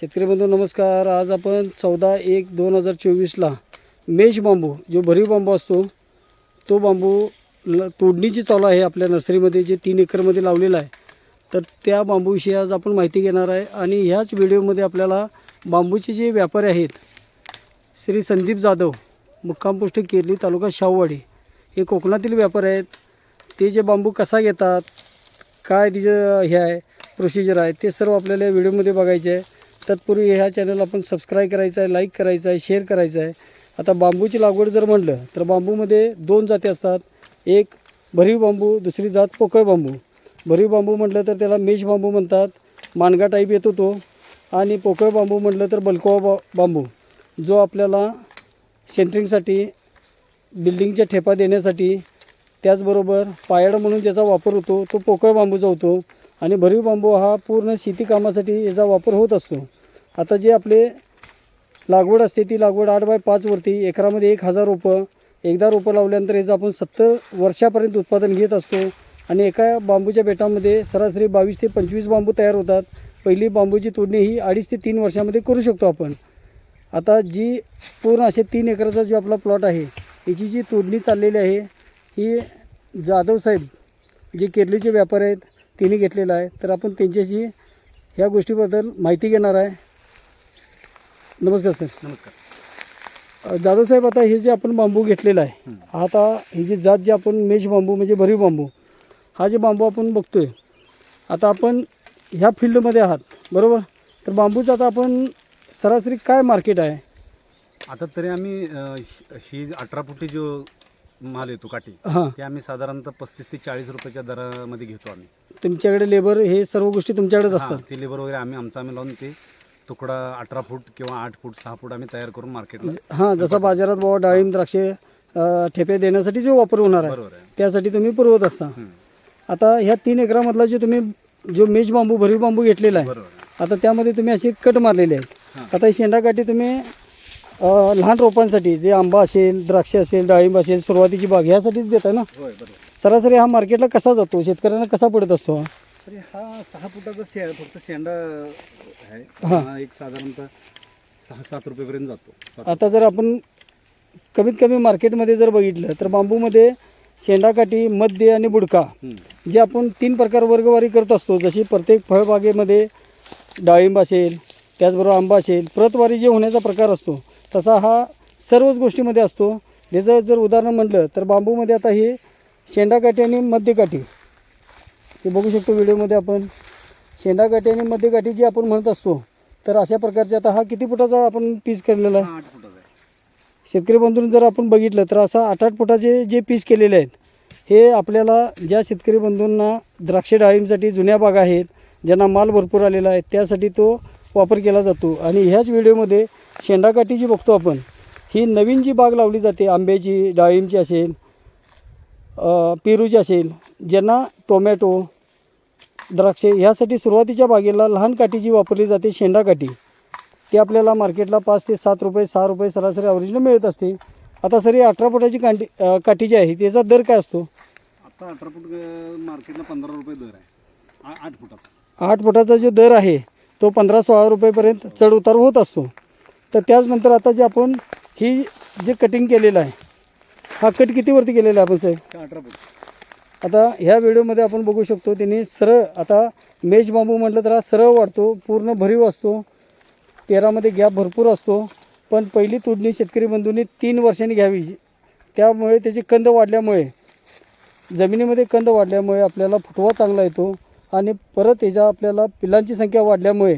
शेतकरी बंधू नमस्कार. आज आपण चौदा एक दोन हजार चोवीसला मेष बांबू जो भरीव बांबू असतो तो बांबू ल तोडणीची चालू आहे आपल्या नर्सरीमध्ये जे तीन एकरमध्ये लावलेला आहे. तर त्या बांबूविषयी आज आपण माहिती घेणार आहे आणि ह्याच व्हिडिओमध्ये आपल्याला बांबूचे जे व्यापारी आहेत श्री संदीप जाधव मुक्काम पोष्ट केरली तालुका शाहूवाडी हे कोकणातील व्यापारी आहेत. ते जे बांबू कसा घेतात काय तिचं हे आहे प्रोसिजर आहे ते सर्व आपल्याला या व्हिडिओमध्ये बघायचे आहे. तत्पूर्वी ह्या चॅनल आपण सबस्क्राईब करायचं आहे लाईक करायचं आहे शेअर करायचं आहे. आता बांबूची लागवड जर म्हणलं तर बांबूमध्ये दोन जाती असतात. एक भरीव बांबू दुसरी जात पोकळ बांबू. भरीव बांबू म्हटलं तर त्याला मेष बांबू म्हणतात. मानगा टाईप येतो तो. आणि पोकळ बांबू म्हटलं तर बलकोवा बा बांबू. जो आपल्याला सेंटरिंगसाठी बिल्डिंगच्या ठेपा देण्यासाठी त्याचबरोबर पायड म्हणून ज्याचा वापर होतो तो पोकळ बांबूचा होतो. आणि भरीव बांबू हा पूर्ण शेती कामासाठी याचा वापर होत असतो. आता जे आपले लागवड असते ती लागवड आठ बाय पाचवरती एकरामध्ये एक हजार रोपं एकदा रोपं लावल्यानंतर याचं आपण सत्तर वर्षापर्यंत उत्पादन घेत असतो. आणि एका बांबूच्या बेटामध्ये सरासरी बावीस ते पंचवीस बांबू तयार होतात. पहिली बांबूची तोडणी ही अडीच ते तीन वर्षामध्ये करू शकतो आपण. आता जी पूर्ण असे तीन एकराचा जो आपला प्लॉट आहे याची जी तोडणी चाललेली आहे ही जाधव साहेब जे केरलीचे व्यापारी आहेत त्यांनी घेतलेलं आहे. तर आपण त्यांच्याशी ह्या गोष्टीबद्दल माहिती घेणार आहे. नमस्कार सर. नमस्कार. अ, जाधव साहेब आता हे जे आपण बांबू घेतलेला आहे आता ही जी जात जे आपण मेष बांबू म्हणजे भरीव बांबू हा जे बांबू आपण बघतोय आता आपण ह्या फील्डमध्ये आहात बरोबर? तर बांबूचं आता आपण सरासरी काय मार्केट आहे? आता तरी आम्ही अ, हि- ही अठरा फुटी जो माल येतो काठी हां. ते आम्ही साधारणतः पस्तीस ते चाळीस रुपयाच्या दरामध्ये घेतो आम्ही. तुमच्याकडे लेबर हे सर्व गोष्टी तुमच्याकडेच हा, असतात? ते लेबर वगैरे आम्ही आमचं आम्ही लावून ते तुकडा अठरा फूट किंवा आठ फूट सहा फूट आम्ही तयार करून मार्केटला हां जसा बाजारात बाबा डाळिंब द्राक्षे अ, ठेपे देण्यासाठी जो वापर होणार आहे बरोबर आहे. त्यासाठी तुम्ही पुरवत असता. आता ह्या तीन एकरामधला जे तुम्ही जो मेज बांबू भरीव बांबू घेतलेला आहे बरोबर आहे. आता त्यामध्ये तुम्ही असे कट मारलेले आहेत. हां. आता ही शेंडाकाठी तुम्ही अ, लहान रोपांसाठी जे आंबा असेल द्राक्ष असेल डाळिंब असेल सुरुवातीची बाग ह्यासाठीच देत आहे ना? होय बरोबर. सरासरी हा मार्केटला कसा जातो? शेतकऱ्यांना कसा पडत असतो? हा? तरी हा सहा फुटाचा शे फक्त शेंडा आहे. हा. हा एक साधारणतः सहा सात रुपयेपर्यंत जातो. सात- आता जर आपण कमीत कमी मार्केटमध्ये जर बघितलं तर बांबूमध्ये शेंडाकाठी मध्य आणि बुडका हम्म, जे आपण तीन प्रकार वर्गवारी करत असतो जशी प्रत्येक फळबागेमध्ये डाळिंब असेल त्याचबरोबर आंबा असेल प्रतवारी जे होण्याचा प्रकार असतो तसा हा सर्वच गोष्टीमध्ये असतो. त्याचं जर उदाहरण म्हटलं तर बांबूमध्ये आता हे शेंडाकाठी आणि मध्यकाठी हे बघू शकतो व्हिडिओमध्ये आपण. शेंडाकाठी आणि मध्यकाठी जी आपण म्हणत असतो तर अशा प्रकारचे आता हा किती फुटाचा आपण पीस केलेला आहे? शेतकरी बंधूंनी जर आपण बघितलं तर असा आठ आठ फुटाचे जे पीस केलेले आहेत हे आपल्याला ज्या शेतकरी बंधूंना द्राक्ष डाळिंबसाठी जुन्या बागा आहेत ज्यांना माल भरपूर आलेला आहे त्यासाठी तो वापर केला जातो. आणि ह्याच व्हिडिओमध्ये शेंडाकाठी जी बघतो आपण ही नवीन जी बाग लावली जाते आंब्याची डाळिंबची असेल पेरूची असेल ज्यांना टोमॅटो द्राक्षे. ह्यासाठी सुरुवातीच्या बागेला लहान काठी जी वापरली जाते शेंडाकाठी ती आपल्याला मार्केटला पाच ते सात रुपये सहा रुपये सरासरी ॲव्हरेजनं मिळत असते. आता सर ही अठरा फुटाची कांटी काठी जी आहे. त्याचा दर काय असतो? आता अठरा फूट मार्केटला पंधरा रुपये दर आहे. आठ फुटाचा. आठ फुटाचा जो दर आहे तो पंधरा सोळा रुपयेपर्यंत चढ उतार होत असतो. तर त्याचनंतर आता जे आपण ही जे कटिंग केलेलं आहे हा कट कितीवरती केलेला आहे आपण साहेब? अठरा फूट. आता ह्या व्हिडिओमध्ये आपण बघू शकतो त्यांनी सरळ आता मेज बांबू म्हटलं तर हा सरळ वाढतो पूर्ण भरीव असतो पेरामध्ये गॅप भरपूर असतो पण पहिली तोडणी शेतकरी बंधूंनी तीन वर्षांनी घ्यावी. त्यामुळे त्याची कंद वाढल्यामुळे जमिनीमध्ये कंद वाढल्यामुळे आपल्याला फुटवा चांगला येतो आणि परत त्याच्या आपल्याला पिलांची संख्या वाढल्यामुळे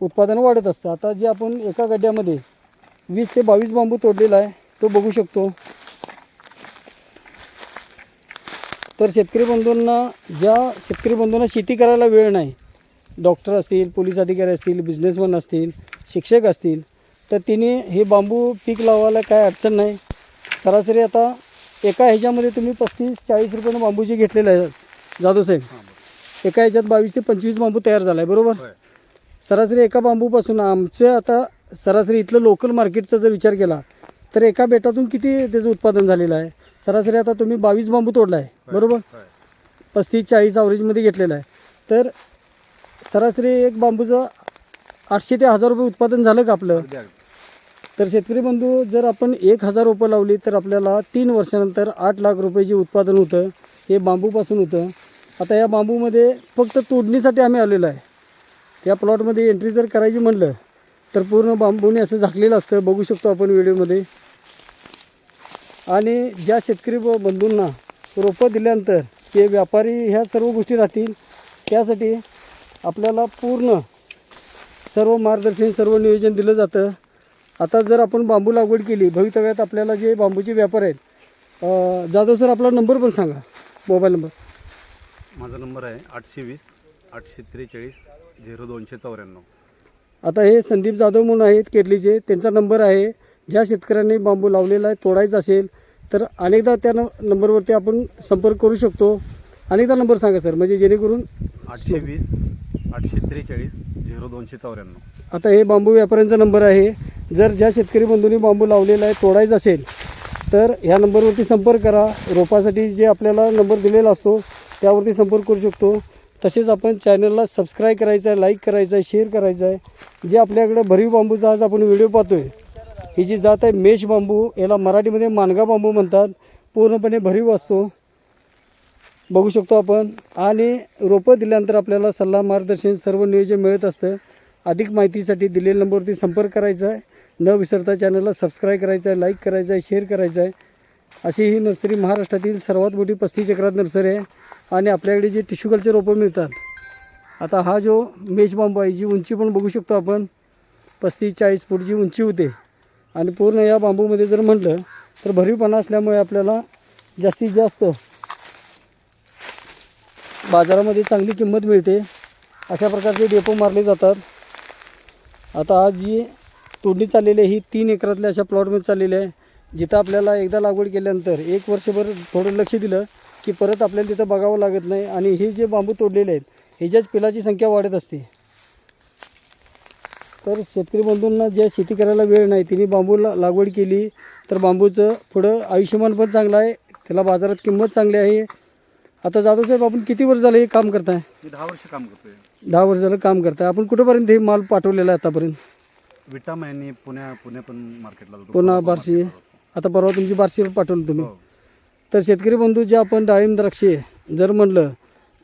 उत्पादन वाढत असतं. आता जे आपण एका गड्ड्यामध्ये वीस ते बावीस बांबू तोडलेला आहे तो बघू शकतो. तर शेतकरी बंधूंना ज्या शेतकरी बंधूंना शेती करायला वेळ नाही डॉक्टर असतील पोलीस अधिकारी असतील बिझनेसमन असतील शिक्षक असतील तर तिने हे बांबू पीक लावायला काय अडचण नाही. सरासरी आता एका ह्याच्यामध्ये तुम्ही पस्तीस चाळीस रुपयानं बांबू जे घेतलेलं आहे जाधव साहेब एका ह्याच्यात बावीस ते पंचवीस बांबू तयार झाला आहे बरोबर सरासरी एका बांबूपासून आमचं आता सरासरी इथलं लोकल मार्केटचा जर विचार केला तर एका बेटातून किती त्याचं उत्पादन झालेलं आहे? सरासरी आता तुम्ही बावीस बांबू तोडला आहे बरोबर? पस्तीस चाळीस ॲव्हरेजमध्ये घेतलेला आहे तर सरासरी एक बांबूचा आठशे ते हजार रुपये उत्पादन झालं का आपलं? तर शेतकरी बंधू जर आपण एक हजार रोपं लावली तर आपल्याला तीन वर्षानंतर आठ लाख रुपये जे उत्पादन होतं हे बांबूपासून होतं. आता या बांबूमध्ये फक्त तोडणीसाठी आम्ही आलेलो आहे. त्या प्लॉटमध्ये एंट्री जर करायची म्हणलं तर पूर्ण बांबूने असं झाकलेलं असतं. बघू शकतो आपण व्हिडिओमध्ये आणि ज्या शेतकरी ब- बंधूंना रोपं दिल्यानंतर ते व्यापारी ह्या सर्व गोष्टी राहतील त्यासाठी आपल्याला पूर्ण सर्व मार्गदर्शन सर्व नियोजन दिलं जातं. आता जर आपण बांबू लागवड केली भवितव्यात आपल्याला जे बांबूचे व्यापार आहेत जाधव सर आपला नंबर पण सांगा मोबाईल नंबर. माझा नंबर आहे आठशे वीस आठशे त्रेचाळीस झिरो दोनशे चौऱ्याण्णव. आता हे संदीप जाधव म्हणून आहेत केरलीचे त्यांचा नंबर आहे ज्या शेतकऱ्यांनी बांबू लावलेला आहे तोडायचा असेल तर अनेकदा त्या न नंबरवरती आपण संपर्क करू शकतो. अनेकदा नंबर सांगा सर म्हणजे जेणेकरून आठशे वीस आठशे त्रेचाळीस झिरो दोनशे चौऱ्याण्णव. आता हे बांबू व्यापाऱ्यांचा नंबर आहे. जर ज्या शेतकरी बंधूंनी बांबू लावलेला आहे तोडायचा असेल तर ह्या नंबरवरती संपर्क करा. रोपासाठी जे आपल्याला नंबर दिलेला असतो त्यावरती संपर्क करू शकतो. तसेच आपण चॅनलला सबस्क्राईब करायचं आहे लाईक करायचं आहे शेअर करायचं आहे. जे आपल्याकडे भरीव बांबूचा आज आपण व्हिडिओ पाहतोय ही जी जात आहे मेष बांबू याला मराठीमध्ये मानगा बांबू म्हणतात. पूर्णपणे भरीव असतो. बघू शकतो आपण. आणि रोपं दिल्यानंतर आपल्याला सल्ला मार्गदर्शन सर्व नियोजन मिळत असतं. अधिक माहितीसाठी दिलेल्या नंबरवरती संपर्क करायचा आहे. न विसरता चॅनलला सबस्क्राईब करायचं आहे लाईक करायचं आहे शेअर करायचं आहे. अशी ही नर्सरी महाराष्ट्रातील सर्वात मोठी पस्तीस एकरात नर्सरी आहे. आणि आपल्याकडे जे टिश्यू कल्चर रोपं मिळतात. आता हा जो मेज बांबू आहे जी उंची पण बघू शकतो आपण. पस्तीस चाळीस फूटची उंची होते. आणि पूर्ण या बांबूमध्ये जर म्हटलं तर भरीवपणा असल्यामुळे आपल्याला जास्तीत जास्त बाजारामध्ये चांगली किंमत मिळते. अशा प्रकारचे डेपो मारले जातात. आता आज जी तोडणी चाललेली आहे ही तीन एकरातल्या अशा प्लॉटमध्ये चाललेली आहे. जिथं आपल्याला एकदा लागवड केल्यानंतर एक वर्षभर थोडं लक्ष दिलं की परत आपल्याला तिथं बघावं लागत नाही. आणि हे जे बांबू तोडलेले आहेत ह्याच्याच पिलाची संख्या वाढत असते. तर शेतकरी बंधूंना ज्या शेती करायला वेळ नाही तिने बांबू ला लागवड केली तर बांबूचं पुढं आयुष्यमान पण चांगलं आहे त्याला बाजारात किंमत चांगली आहे. आता जाधव साहेब आपण किती वर्ष झालं हे काम करताय? मी दहा वर्ष काम करतोय. दहा वर्ष झालं काम करताय. आपण कुठंपर्यंत हे माल पाठवलेला आहे आतापर्यंत? विटाम यांनी पुण्या पुणे पण मार्केटला जातो पुन्हा बार्शी. आता परवा तुमची बार्शीवर पाठवलं तुम्ही. हो. तर शेतकरी बंधू जे आपण डाळिंब द्राक्षे जर म्हणलं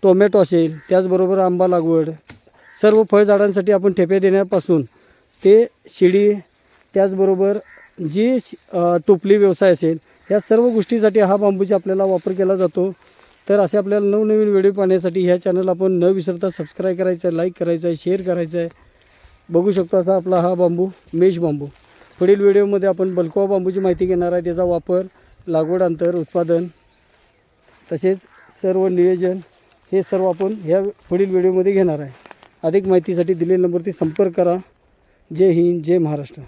टोमॅटो असेल त्याचबरोबर आंबा लागवड सर्व फळझाडांसाठी आपण ठेपे देण्यापासून ते शिडी त्याचबरोबर जी श- टोपली व्यवसाय असेल या सर्व गोष्टीसाठी हा बांबूचा आपल्याला वापर केला जातो. तर असे आपल्याला नवनवीन व्हिडिओ पाहण्यासाठी ह्या चॅनल आपण न विसरता सबस्क्राईब करायचं आहे लाईक करायचं आहे शेअर करायचं आहे बघू शकतो असा आपला हा बांबू मेष बांबू. पुढील व्हिडिओमध्ये आपण बलकोवा बांबूची माहिती घेणार आहे त्याचा वापर लागवड अंतर उत्पादन तसेच सर्व नियोजन हे सर्व आपण ह्या पुढील व्हिडिओमध्ये घेणार आहे. अधिक माहितीसाठी दिलेल्या नंबरवरती संपर्क करा. जय हिंद जय महाराष्ट्र.